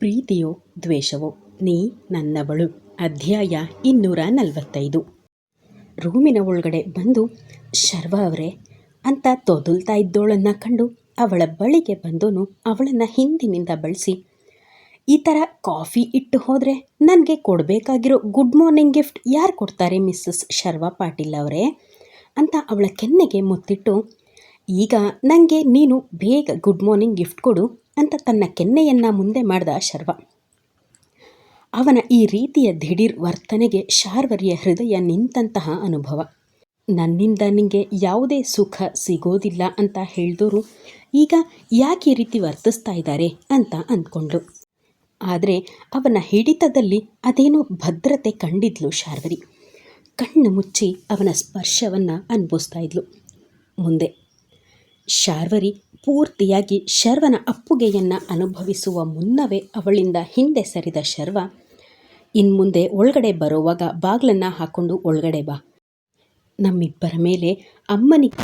ಪ್ರೀತಿಯೋ ದ್ವೇಷವೋ, ನೀ ನನ್ನವಳು. ಅಧ್ಯಾಯ ಇನ್ನೂರ ನಲವತ್ತೈದು. ರೂಮಿನ ಒಳಗಡೆ ಬಂದು, ಶರ್ವ ಅವರೇ, ಅಂತ ತೊದಲ್ತಾ ಇದ್ದೋಳನ್ನು ಕಂಡು ಅವಳ ಬಳಿಗೆ ಬಂದೋನು ಅವಳನ್ನು ಹಿಂದಿನಿಂದ ಬಳಸಿ, ಈ ಥರ ಕಾಫಿ ಇಟ್ಟು ಹೋದರೆ ನನಗೆ ಕೊಡಬೇಕಾಗಿರೋ ಗುಡ್ ಮಾರ್ನಿಂಗ್ ಗಿಫ್ಟ್ ಯಾರು ಕೊಡ್ತಾರೆ ಮಿಸ್ಸಸ್ ಶರ್ವ ಪಾಟೀಲ್ ಅವರೇ? ಅಂತ ಅವಳ ಕೆನ್ನೆಗೆ ಮುತ್ತಿಟ್ಟು, ಈಗ ನನಗೆ ನೀನು ಬೇಗ ಗುಡ್ ಮಾರ್ನಿಂಗ್ ಗಿಫ್ಟ್ ಕೊಡು ಅಂತ ತನ್ನ ಕೆನ್ನೆಯನ್ನು ಮುಂದೆ ಮಾಡಿದ ಶರ್ವ. ಅವನ ಈ ರೀತಿಯ ದಿಢೀರ್ ವರ್ತನೆಗೆ ಶಾರ್ವರಿಯ ಹೃದಯ ನಿಂತಹ ಅನುಭವ. ನನ್ನಿಂದ ನಿಮಗೆ ಯಾವುದೇ ಸುಖ ಸಿಗೋದಿಲ್ಲ ಅಂತ ಹೇಳಿದವರು ಈಗ ಯಾಕೆ ಈ ರೀತಿ ವರ್ತಿಸ್ತಾ ಇದ್ದಾರೆ ಅಂತ ಅಂದ್ಕೊಂಡ್ಳು. ಆದರೆ ಅವನ ಹಿಡಿತದಲ್ಲಿ ಅದೇನೋ ಭದ್ರತೆ ಕಂಡಿದ್ಲು ಶಾರ್ವರಿ. ಕಣ್ಣು ಮುಚ್ಚಿ ಅವನ ಸ್ಪರ್ಶವನ್ನು ಅನುಭವಿಸ್ತಾ ಇದ್ಲು. ಮುಂದೆ, ಶಾರ್ವರಿ ಪೂರ್ತಿಯಾಗಿ ಶರ್ವನ ಅಪ್ಪುಗೆಯನ್ನು ಅನುಭವಿಸುವ ಮುನ್ನವೇ ಅವಳಿಂದ ಹಿಂದೆ ಸರಿದ ಶರ್ವ, ಇನ್ಮುಂದೆ ಒಳಗಡೆ ಬರೋವಾಗ ಬಾಗ್ಲನ್ನು ಹಾಕ್ಕೊಂಡು ಒಳಗಡೆ ಬಾ. ನಮ್ಮಿಬ್ಬರ ಮೇಲೆ ಅಮ್ಮನಿಗೆ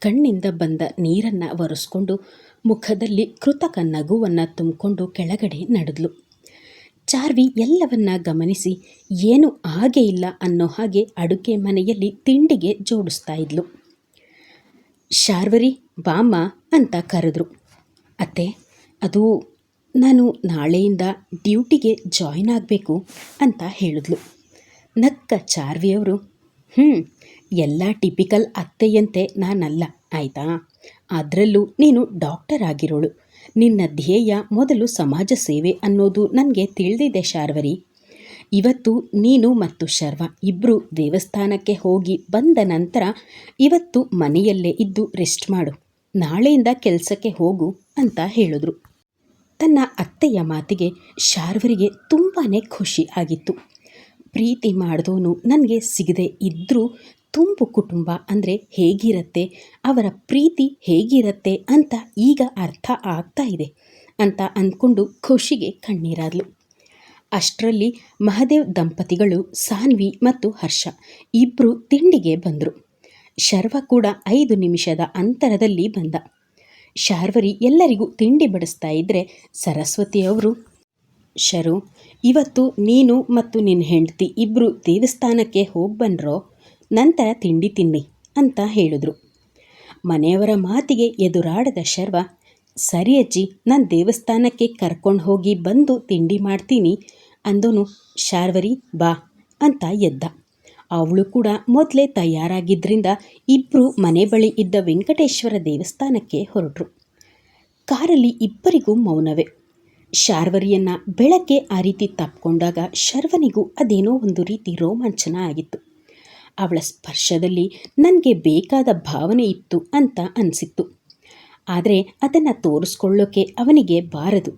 ಕಣ್ಣಿಂದ ಬಂದ ನೀರನ್ನು ಒರೆಸ್ಕೊಂಡು ಮುಖದಲ್ಲಿ ಕೃತಕ ನಗುವನ್ನು ತುಂಬಿಕೊಂಡು ಕೆಳಗಡೆ ನಡೆದ್ಲು. ಚಾರ್ವಿ ಎಲ್ಲವನ್ನ ಗಮನಿಸಿ, ಏನು ಹಾಗೆ ಇಲ್ಲ ಅನ್ನೋ ಹಾಗೆ ಅಡುಗೆ ಮನೆಯಲ್ಲಿ ತಿಂಡಿಗೆ ಜೋಡಿಸ್ತಾ ಇದ್ಲು. ಶಾರ್ವರಿ, ಬಾಮ್ಮ ಅಂತ ಕರೆದ್ರು. ಅತ್ತೆ, ಅದು ನಾನು ನಾಳೆಯಿಂದ ಡ್ಯೂಟಿಗೆ ಜಾಯ್ನ್ ಆಗಬೇಕು ಅಂತ ಹೇಳಿದ್ಲು. ನಕ್ಕ ಚಾರ್ವಿಯವರು ಹ್ಞೂ ಎಲ್ಲ ಟಿಪಿಕಲ್ ಅತ್ತೆಯಂತೆ ನಾನಲ್ಲ, ಆಯಿತಾ? ಅದರಲ್ಲೂ ನೀನು ಡಾಕ್ಟರ್ ಆಗಿರೋಳು. ನಿನ್ನ ಧ್ಯೇಯ ಮೊದಲು ಸಮಾಜ ಸೇವೆ ಅನ್ನೋದು ನನಗೆ ತಿಳಿದಿದೆ ಶಾರ್ವರಿ. ಇವತ್ತು ನೀನು ಮತ್ತು ಶರ್ವ ಇಬ್ಬರು ದೇವಸ್ಥಾನಕ್ಕೆ ಹೋಗಿ ಬಂದ ನಂತರ ಇವತ್ತು ಮನೆಯಲ್ಲೇ ಇದ್ದು ರೆಸ್ಟ್ ಮಾಡು. ನಾಳೆಯಿಂದ ಕೆಲಸಕ್ಕೆ ಹೋಗು ಅಂತ ಹೇಳಿದ್ರು. ತನ್ನ ಅತ್ತೆಯ ಮಾತಿಗೆ ಶಾರ್ವರಿಗೆ ತುಂಬಾ ಖುಷಿ ಆಗಿತ್ತು. ಪ್ರೀತಿ ಮಾಡಿದವನು ನನಗೆ ಸಿಗದೆ ಇದ್ದರೂ ತುಂಬು ಕುಟುಂಬ ಅಂದರೆ ಹೇಗಿರತ್ತೆ, ಅವರ ಪ್ರೀತಿ ಹೇಗಿರತ್ತೆ ಅಂತ ಈಗ ಅರ್ಥ ಆಗ್ತಾ ಇದೆ ಅಂತ ಅಂದ್ಕೊಂಡು ಖುಷಿಗೆ ಕಣ್ಣೀರಾದ್ಲು. ಅಷ್ಟರಲ್ಲಿ ಮಹದೇವ್ ದಂಪತಿಗಳು ಸಾನ್ವಿ ಮತ್ತು ಹರ್ಷ ಇಬ್ಬರು ತಿಂಡಿಗೆ ಬಂದರು. ಶರ್ವ ಕೂಡ ಐದು ನಿಮಿಷದ ಅಂತರದಲ್ಲಿ ಬಂದ. ಶಾರ್ವರಿ ಎಲ್ಲರಿಗೂ ತಿಂಡಿ ಬಡಿಸ್ತಾ ಇದ್ದರೆ ಸರಸ್ವತಿಯವರು ಶರು, ಇವತ್ತು ನೀನು ಮತ್ತು ನಿನ್ನ ಹೆಂಡತಿ ಇಬ್ಬರು ದೇವಸ್ಥಾನಕ್ಕೆ ಹೋಗಿ ನಂತರ ತಿಂಡಿ ತಿನ್ನಿ ಅಂತ ಹೇಳಿದ್ರು. ಮನೆಯವರ ಮಾತಿಗೆ ಎದುರಾಡದ ಶರ್ವ, ಸರಿ ಅಜ್ಜಿ, ನಾನು ದೇವಸ್ಥಾನಕ್ಕೆ ಕರ್ಕೊಂಡು ಹೋಗಿ ಬಂದು ತಿಂಡಿ ಮಾಡ್ತೀನಿ ಅಂದೋನು ಶಾರ್ವರಿ, ಬಾ ಅಂತ ಎದ್ದ. ಅವಳು ಕೂಡ ಮೊದಲೇ ತಯಾರಾಗಿದ್ದರಿಂದ ಇಬ್ಬರು ಮನೆ ಬಳಿ ಇದ್ದ ವೆಂಕಟೇಶ್ವರ ದೇವಸ್ಥಾನಕ್ಕೆ ಹೊರಟರು. ಕಾರಲ್ಲಿ ಇಬ್ಬರಿಗೂ ಮೌನವೇ. ಶಾರ್ವರಿಯನ್ನು ಬೆಳಗ್ಗೆ ಆ ರೀತಿ ತಪ್ಪಿಕೊಂಡಾಗ ಶರ್ವನಿಗೂ ಅದೇನೋ ಒಂದು ರೀತಿ ರೋಮಾಂಚನ ಆಗಿತ್ತು. ಅವಳ ಸ್ಪರ್ಶದಲ್ಲಿ ನನಗೆ ಬೇಕಾದ ಭಾವನೆ ಇತ್ತು ಅಂತ ಅನಿಸಿತ್ತು. ಆದರೆ ಅದನ್ನು ತೋರಿಸ್ಕೊಳ್ಳೋಕೆ ಅವನಿಗೆ ಬಾರದು.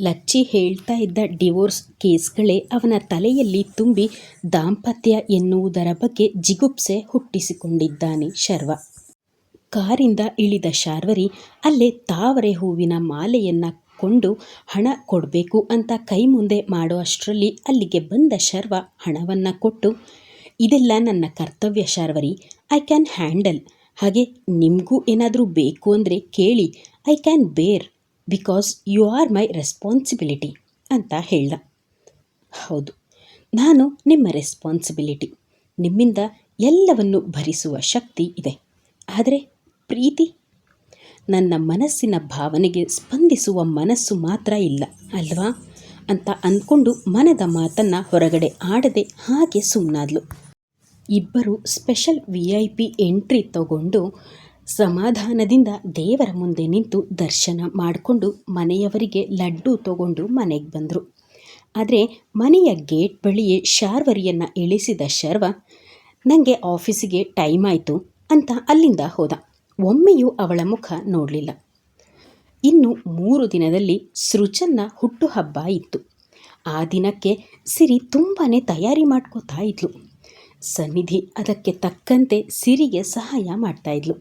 ಲಚ್ಚಿ ಹೇಳ್ತಾ ಇದ್ದ ಡಿವೋರ್ಸ್ ಕೇಸ್ಗಳೇ ಅವನ ತಲೆಯಲ್ಲಿ ತುಂಬಿ ದಾಂಪತ್ಯ ಎನ್ನುವುದರ ಬಗ್ಗೆ ಜಿಗುಪ್ಸೆ ಹುಟ್ಟಿಸಿಕೊಂಡಿದ್ದಾನೆ ಶರ್ವ. ಕಾರಿಂದ ಇಳಿದ ಶಾರ್ವರಿ ಅಲ್ಲೇ ತಾವರೆ ಹೂವಿನ ಮಾಲೆಯನ್ನು ಕೊಂಡು ಹಣ ಕೊಡಬೇಕು ಅಂತ ಕೈ ಮುಂದೆ ಮಾಡುವಷ್ಟರಲ್ಲಿ ಅಲ್ಲಿಗೆ ಬಂದ ಶರ್ವ ಹಣವನ್ನು ಕೊಟ್ಟು ಇದೆಲ್ಲ ನನ್ನ ಕರ್ತವ್ಯ, ಶಾರ್ವರಿ. ಐ ಕ್ಯಾನ್ ಹ್ಯಾಂಡಲ್ ಹಾಗೆ ನಿಮಗೂ ಏನಾದರೂ ಬೇಕು ಅಂದರೆ ಕೇಳಿ. I can bear because you are my responsibility ಅಂತ ಹೇಳ್ದ. ಹೌದು. ನಾನು ನಿಮ್ಮ ರೆಸ್ಪಾನ್ಸಿಬಿಲಿಟಿ ನಿಮ್ಮಿಂದ ಎಲ್ಲವನ್ನು ಭರಿಸುವ ಶಕ್ತಿ ಇದೆ. ಆದರೆ ಪ್ರೀತಿ? ನನ್ನ ಮನಸ್ಸಿನ ಭಾವನೆಗೆ ಸ್ಪಂದಿಸುವ ಮನಸ್ಸು ಮಾತ್ರ ಇಲ್ಲ, ಅಲ್ವಾ? ಅಂತ ಅಂದ್ಕೊಂಡು ಮನದ ಮಾತನ್ನು ಹೊರಗಡೆ ಆಡದೆ ಹಾಗೆ ಸುಮ್ಮನಾದ್ಲು ಇಬ್ಬರು special V I P entry ತಗೊಂಡು ಸಮಾಧಾನದಿಂದ ದೇವರ ಮುಂದೆ ನಿಂತು ದರ್ಶನ ಮಾಡಿಕೊಂಡು ಮನೆಯವರಿಗೆ ಲಡ್ಡು ತಗೊಂಡು ಮನೆಗೆ ಬಂದರು. ಆದರೆ ಮನೆಯ ಗೇಟ್ ಬಳಿಯೇ ಶಾರ್ವರಿಯನ್ನು ಇಳಿಸಿದ ಶರ್ವ ನನಗೆ ಆಫೀಸಿಗೆ ಟೈಮ್ ಆಯಿತು ಅಂತ ಅಲ್ಲಿಂದ ಹೋದ. ಒಮ್ಮೆಯೂ ಅವಳ ಮುಖ ನೋಡಲಿಲ್ಲ. ಇನ್ನು ಮೂರು ದಿನದಲ್ಲಿ ಸೃಜನ್ನ ಹುಟ್ಟುಹಬ್ಬ ಇತ್ತು. ಆ ದಿನಕ್ಕೆ ಸಿರಿ ತುಂಬಾ ತಯಾರಿ ಮಾಡ್ಕೋತಾ ಇದ್ಲು. ಸನ್ನಿಧಿ ಅದಕ್ಕೆ ತಕ್ಕಂತೆ ಸಿರಿಗೆ ಸಹಾಯ ಮಾಡ್ತಾ ಇದ್ಲು.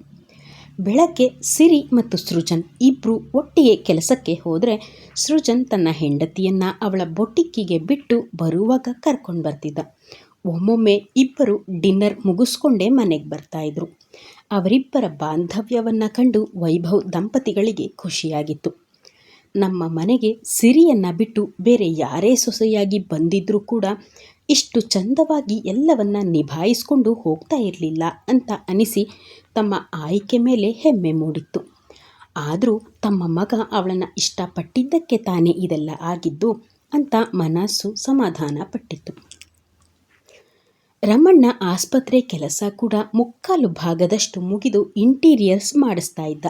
ಬೆಳಗ್ಗೆ ಸಿರಿ ಮತ್ತು ಸೃಜನ್ ಇಬ್ಬರು ಒಟ್ಟಿಗೆ ಕೆಲಸಕ್ಕೆ ಹೋದರೆ ಸೃಜನ್ ತನ್ನ ಹೆಂಡತಿಯನ್ನು ಅವಳ ಬೊಟ್ಟಿಕ್ಕಿಗೆ ಬಿಟ್ಟು ಬರುವಾಗ ಕರ್ಕೊಂಡು ಬರ್ತಿದ್ದ. ಒಮ್ಮೊಮ್ಮೆ ಇಬ್ಬರು ಡಿನ್ನರ್ ಮುಗಿಸ್ಕೊಂಡೇ ಮನೆಗೆ ಬರ್ತಾಯಿದ್ರು ಅವರಿಬ್ಬರ ಬಾಂಧವ್ಯವನ್ನು ಕಂಡು ವೈಭವ್ ದಂಪತಿಗಳಿಗೆ ಖುಷಿಯಾಗಿತ್ತು. ನಮ್ಮ ಮನೆಗೆ ಸಿರಿಯನ್ನು ಬಿಟ್ಟು ಬೇರೆ ಯಾರೇ ಸೊಸೆಯಾಗಿ ಬಂದಿದ್ದರೂ ಕೂಡ ಇಷ್ಟು ಚಂದವಾಗಿ ಎಲ್ಲವನ್ನ ನಿಭಾಯಿಸ್ಕೊಂಡು ಹೋಗ್ತಾ ಇರಲಿಲ್ಲ ಅಂತ ಅನಿಸಿ ತಮ್ಮ ಆಯ್ಕೆ ಮೇಲೆ ಹೆಮ್ಮೆ ಮೂಡಿತ್ತು. ಆದರೂ ತಮ್ಮ ಮಗ ಅವಳನ್ನು ಇಷ್ಟಪಟ್ಟಿದ್ದಕ್ಕೆ ತಾನೇ ಇದೆಲ್ಲ ಆಗಿದ್ದು ಅಂತ ಮನಸ್ಸು ಸಮಾಧಾನ ಪಟ್ಟಿತ್ತು. ರಮಣ್ಣ ಆಸ್ಪತ್ರೆ ಕೆಲಸ ಕೂಡ ಮುಕ್ಕಾಲು ಭಾಗದಷ್ಟು ಮುಗಿದು ಇಂಟೀರಿಯರ್ಸ್ ಮಾಡಿಸ್ತಾ ಇದ್ದ.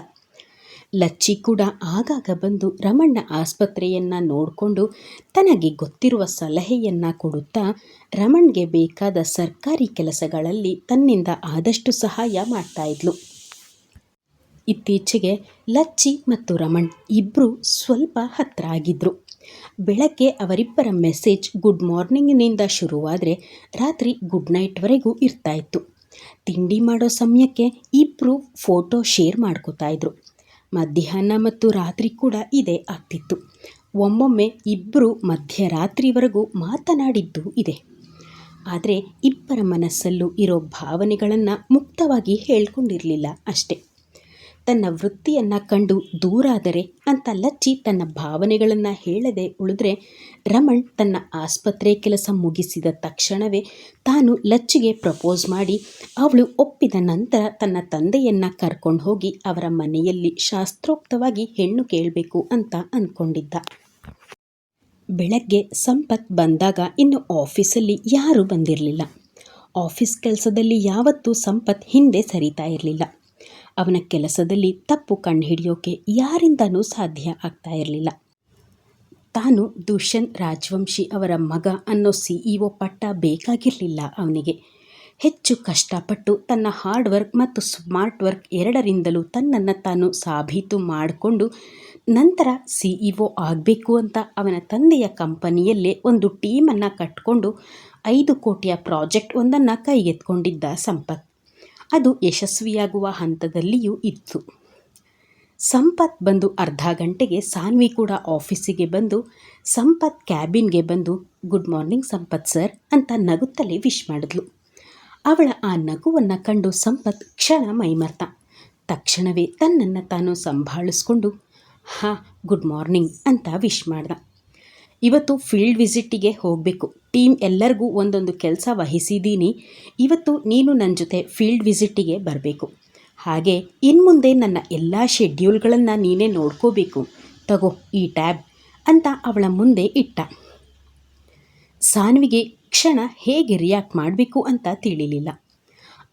ಲಚ್ಚಿ ಕೂಡ ಆಗಾಗ ಬಂದು ರಮಣ್ಣ ಆಸ್ಪತ್ರೆಯನ್ನು ನೋಡಿಕೊಂಡು ತನಗೆ ಗೊತ್ತಿರುವ ಸಲಹೆಯನ್ನು ಕೊಡುತ್ತಾ ರಮಣ್ಗೆ ಬೇಕಾದ ಸರ್ಕಾರಿ ಕೆಲಸಗಳಲ್ಲಿ ತನ್ನಿಂದ ಆದಷ್ಟು ಸಹಾಯ ಮಾಡ್ತಾ ಇದ್ಲು. ಇತ್ತೀಚೆಗೆ ಲಚ್ಚಿ ಮತ್ತು ರಮಣ್ ಇಬ್ಬರು ಸ್ವಲ್ಪ ಹತ್ತಿರ ಆಗಿದ್ರು. ಬೆಳಗ್ಗೆ ಅವರಿಬ್ಬರ ಮೆಸೇಜ್ ಗುಡ್ ಮಾರ್ನಿಂಗ್ನಿಂದ ಶುರುವಾದರೆ ರಾತ್ರಿ ಗುಡ್ ನೈಟ್ವರೆಗೂ ಇರ್ತಾ ಇತ್ತು. ತಿಂಡಿ ಮಾಡೋ ಸಮಯಕ್ಕೆ ಇಬ್ಬರು ಫೋಟೋ ಶೇರ್ ಮಾಡ್ಕೋತಾ ಇದ್ರು. ಮಧ್ಯಾಹ್ನ ಮತ್ತು ರಾತ್ರಿ ಕೂಡ ಇದೇ ಆಗ್ತಿತ್ತು. ಒಮ್ಮೊಮ್ಮೆ ಇಬ್ಬರು ಮಧ್ಯರಾತ್ರಿವರೆಗೂ ಮಾತನಾಡಿದ್ದು ಇದೆ. ಆದರೆ ಇಬ್ಬರ ಮನಸ್ಸಲ್ಲೂ ಇರೋ ಭಾವನೆಗಳನ್ನು ಮುಕ್ತವಾಗಿ ಹೇಳ್ಕೊಂಡಿರಲಿಲ್ಲ ಅಷ್ಟೆ. ತನ್ನ ವೃತ್ತಿಯನ್ನು ಕಂಡು ದೂರಾದರೆ ಅಂತ ಲಚ್ಚಿ ತನ್ನ ಭಾವನೆಗಳನ್ನು ಹೇಳದೆ ಉಳಿದ್ರೆ ರಮಣ್ ತನ್ನ ಆಸ್ಪತ್ರೆ ಕೆಲಸ ಮುಗಿಸಿದ ತಕ್ಷಣವೇ ತಾನು ಲಚ್ಚಿಗೆ ಪ್ರಪೋಸ್ ಮಾಡಿ ಅವಳು ಒಪ್ಪಿದ ನಂತರ ತನ್ನ ತಂದೆಯನ್ನು ಕರ್ಕೊಂಡು ಹೋಗಿ ಅವರ ಮನೆಯಲ್ಲಿ ಶಾಸ್ತ್ರೋಕ್ತವಾಗಿ ಹೆಣ್ಣು ಕೇಳಬೇಕು ಅಂತ ಅಂದ್ಕೊಂಡಿದ್ದ ಬೆಳಗ್ಗೆ ಸಂಪತ್ ಬಂದಾಗ ಇನ್ನು ಆಫೀಸಲ್ಲಿ ಯಾರೂ ಬಂದಿರಲಿಲ್ಲ. ಆಫೀಸ್ ಕೆಲಸದಲ್ಲಿ ಯಾವತ್ತೂ ಸಂಪತ್ ಹಿಂದೆ ಸರಿತಾ ಇರಲಿಲ್ಲ. ಅವನ ಕೆಲಸದಲ್ಲಿ ತಪ್ಪು ಕಂಡುಹಿಡಿಯೋಕೆ ಯಾರಿಂದನೂ ಸಾಧ್ಯ ಆಗ್ತಾ ಇರಲಿಲ್ಲ. ತಾನು ದುಷ್ಯಂತ್ ರಾಜವಂಶಿ ಅವರ ಮಗ ಅನ್ನೋ ಸಿಇಒ ಪಟ್ಟ ಬೇಕಾಗಿರಲಿಲ್ಲ ಅವನಿಗೆ. ಹೆಚ್ಚು ಕಷ್ಟಪಟ್ಟು ತನ್ನ ಹಾರ್ಡ್ ವರ್ಕ್ ಮತ್ತು ಸ್ಮಾರ್ಟ್ ವರ್ಕ್ ಎರಡರಿಂದಲೂ ತನ್ನನ್ನು ತಾನು ಸಾಬೀತು ಮಾಡಿಕೊಂಡು ನಂತರ ಸಿಇಒ ಆಗಬೇಕು ಅಂತ ಅವನ ತಂದೆಯ ಕಂಪನಿಯಲ್ಲೇ ಒಂದು ಟೀಮನ್ನು ಕಟ್ಕೊಂಡು ಐದು ಕೋಟಿಯ ಪ್ರಾಜೆಕ್ಟ್ ಒಂದನ್ನು ಕೈಗೆತ್ಕೊಂಡಿದ್ದ ಸಂಪತ್. ಅದು ಯಶಸ್ವಿಯಾಗುವ ಹಂತದಲ್ಲಿಯೂ ಇತ್ತು. ಸಂಪತ್ ಬಂದು ಅರ್ಧ ಗಂಟೆಗೆ ಸಾನ್ವಿ ಕೂಡ ಆಫೀಸಿಗೆ ಬಂದು, ಸಂಪತ್ ಕ್ಯಾಬಿನ್ಗೆ ಬಂದು, ಗುಡ್ ಮಾರ್ನಿಂಗ್ ಸಂಪತ್ ಸರ್ ಅಂತ ನಗುತ್ತಲೇ ವಿಶ್ ಮಾಡಿದ್ಲು. ಅವಳ ಆ ನಗುವನ್ನು ಕಂಡು ಸಂಪತ್ ಕ್ಷಣ ಮೈಮರ್ತ. ತಕ್ಷಣವೇ ತನ್ನನ್ನು ತಾನು ಸಂಭಾಳಿಸ್ಕೊಂಡು, ಹಾ, ಗುಡ್ ಮಾರ್ನಿಂಗ್ ಅಂತ ವಿಶ್ ಮಾಡ್ದ. ಇವತ್ತು ಫೀಲ್ಡ್ ವಿಸಿಟ್ಟಿಗೆ ಹೋಗಬೇಕು. ಟೀಮ್ ಎಲ್ಲರಿಗೂ ಒಂದೊಂದು ಕೆಲಸ ವಹಿಸಿದ್ದೀನಿ ಇವತ್ತು ನೀನು ನನ್ನ ಜೊತೆ ಫೀಲ್ಡ್ ವಿಸಿಟ್ಟಿಗೆ ಬರಬೇಕು. ಹಾಗೆ ಇನ್ಮುಂದೆ ನನ್ನ ಎಲ್ಲ ಶೆಡ್ಯೂಲ್ಗಳನ್ನು ನೀನೇ ನೋಡ್ಕೋಬೇಕು. ತಗೋ ಈ ಟ್ಯಾಬ್ ಅಂತ ಅವಳ ಮುಂದೆ ಇಟ್ಟ. ಸಾನ್ವಿಗೆ ಕ್ಷಣ ಹೇಗೆ ರಿಯಾಕ್ಟ್ ಮಾಡಬೇಕು ಅಂತ ತಿಳಿಲಿಲ್ಲ.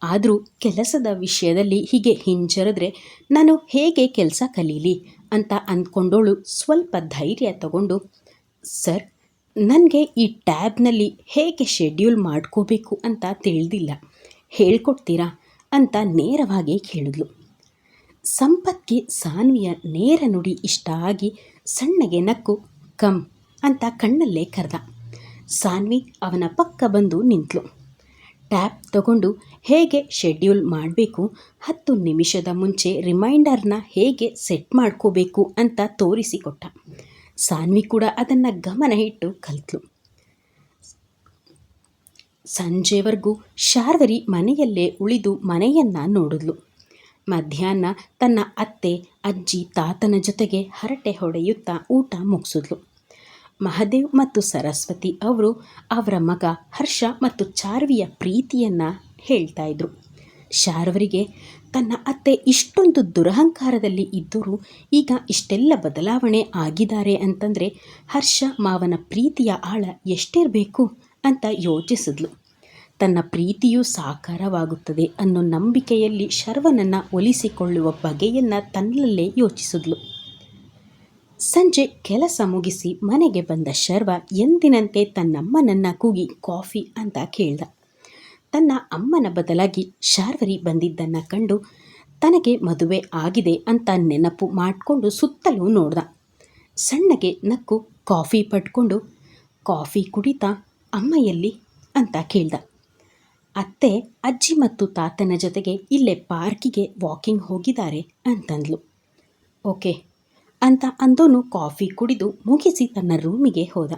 ಆದರೂ ಕೆಲಸದ ವಿಷಯದಲ್ಲಿ ಹೀಗೆ ಹಿಂಜರಿದ್ರೆ ನಾನು ಹೇಗೆ ಕೆಲಸ ಕಲೀಲಿ ಅಂತ ಅಂದ್ಕೊಂಡೋಳು ಸ್ವಲ್ಪ ಧೈರ್ಯ ತಗೊಂಡು ಸರ್, ನನಗೆ ಈ ಟ್ಯಾಬ್ನಲ್ಲಿ ಹೇಗೆ ಶೆಡ್ಯೂಲ್ ಮಾಡ್ಕೋಬೇಕು ಅಂತ ತಿಳಿದಿಲ್ಲ. ಹೇಳ್ಕೊಡ್ತೀರಾ ಅಂತ ನೇರವಾಗಿ ಕೇಳಿದ್ಲು. ಸಂಪತ್ಗೆ ಸಾನ್ವಿಯ ನೇರ ನುಡಿ ಇಷ್ಟ ಆಗಿ ಸಣ್ಣಗೆ ನಕ್ಕು, ಕಮ್ ಅಂತ ಕಣ್ಣಲ್ಲೇ ಕರೆದ. ಸಾನ್ವಿ ಅವನ ಪಕ್ಕ ಬಂದು ನಿಂತಳು ಟ್ಯಾಬ್ ತಗೊಂಡು ಹೇಗೆ ಶೆಡ್ಯೂಲ್ ಮಾಡಬೇಕು, ಹತ್ತು ನಿಮಿಷದ ಮುಂಚೆ ರಿಮೈಂಡರ್ನ ಹೇಗೆ ಸೆಟ್ ಮಾಡ್ಕೋಬೇಕು ಅಂತ ತೋರಿಸಿಕೊಟ್ಟ. ಸಾನ್ವಿ ಕೂಡ ಅದನ್ನು ಗಮನ ಇಟ್ಟು ಕಲಿತ್ಲು. ಸಂಜೆವರೆಗೂ ಶಾರ್ವರಿ ಮನೆಯಲ್ಲೇ ಉಳಿದು ಮನೆಯನ್ನು ನೋಡಿದ್ಲು. ಮಧ್ಯಾಹ್ನ ತನ್ನ ಅತ್ತೆ, ಅಜ್ಜಿ, ತಾತನ ಜೊತೆಗೆ ಹರಟೆ ಹೊಡೆಯುತ್ತಾ ಊಟ ಮುಗಿಸಿದ್ಲು. ಮಹದೇವ್ ಮತ್ತು ಸರಸ್ವತಿ ಅವರು ಅವರ ಮಗ ಹರ್ಷ ಮತ್ತು ಚಾರ್ವಿಯ ಪ್ರೀತಿಯನ್ನು ಹೇಳ್ತಾ ಇದ್ರು. ಶಾರ್ವರಿಗೆ ತನ್ನ ಅತ್ತೆ ಇಷ್ಟೊಂದು ದುರಹಂಕಾರದಲ್ಲಿ ಇದ್ದರೂ ಈಗ ಇಷ್ಟೆಲ್ಲ ಬದಲಾವಣೆ ಆಗಿದ್ದಾರೆ ಅಂತಂದರೆ, ಹರ್ಷ ಮಾವನ ಪ್ರೀತಿಯ ಆಳ ಎಷ್ಟಿರಬೇಕು ಅಂತ ಯೋಚಿಸಿದ್ಲು. ತನ್ನ ಪ್ರೀತಿಯು ಸಾಕಾರವಾಗುತ್ತದೆ ಅನ್ನೋ ನಂಬಿಕೆಯಲ್ಲಿ ಶರ್ವನನ್ನು ಒಲಿಸಿಕೊಳ್ಳುವ ಬಗೆಯನ್ನು ತನ್ನಲ್ಲೇ ಯೋಚಿಸಿದ್ಲು. ಸಂಜೆ ಕೆಲಸ ಮುಗಿಸಿ ಮನೆಗೆ ಬಂದ ಶರ್ವ ಎಂದಿನಂತೆ ತನ್ನಮ್ಮನನ್ನು ಕೂಗಿ ಕಾಫಿ ಅಂತ ಕೇಳ್ದ. ತನ್ನ ಅಮ್ಮನ ಬದಲಾಗಿ ಶಾರ್ವರಿ ಬಂದಿದ್ದನ್ನು ಕಂಡು ತನಗೆ ಮದುವೆ ಆಗಿದೆ ಅಂತ ನೆನಪು ಮಾಡಿಕೊಂಡು ಸುತ್ತಲೂ ನೋಡ್ದ. ಸಣ್ಣಗೆ ನಕ್ಕು ಕಾಫಿ ಪಟ್ಕೊಂಡು ಕಾಫಿ ಕುಡಿತಾ ಅಮ್ಮ ಎಲ್ಲಿ ಅಂತ ಕೇಳ್ದ. ಅತ್ತೆ, ಅಜ್ಜಿ ಮತ್ತು ತಾತನ ಜೊತೆಗೆ ಇಲ್ಲೇ ಪಾರ್ಕಿಗೆ ವಾಕಿಂಗ್ ಹೋಗಿದ್ದಾರೆ ಅಂತಂದ್ಲು. ಓಕೆ, ಅಂತ ಅಂದೋನು ಕಾಫಿ ಕುಡಿದು ಮುಗಿಸಿ ತನ್ನ ರೂಮಿಗೆ ಹೋದ.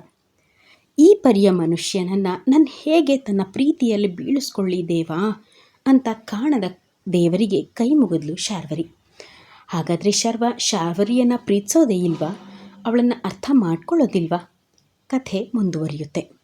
ಈ ಪರಿಯ ಮನುಷ್ಯನನ್ನು ನಾನು ಹೇಗೆ ತನ್ನ ಪ್ರೀತಿಯಲ್ಲಿ ಬೀಳಿಸ್ಕೊಳ್ಳಿ ದೇವಾ ಅಂತ ಕಾಣದ ದೇವರಿಗೆ ಕೈ ಮುಗಿದ್ಲು ಶಾರ್ವರಿ. ಹಾಗಾದರೆ ಶರ್ವ ಶಾರ್ವರಿಯನ್ನು ಪ್ರೀತಿಸೋದೇ ಇಲ್ವಾ? ಅವಳನ್ನು ಅರ್ಥ ಮಾಡ್ಕೊಳ್ಳೋದಿಲ್ವಾ? ಕಥೆ ಮುಂದುವರಿಯುತ್ತೆ.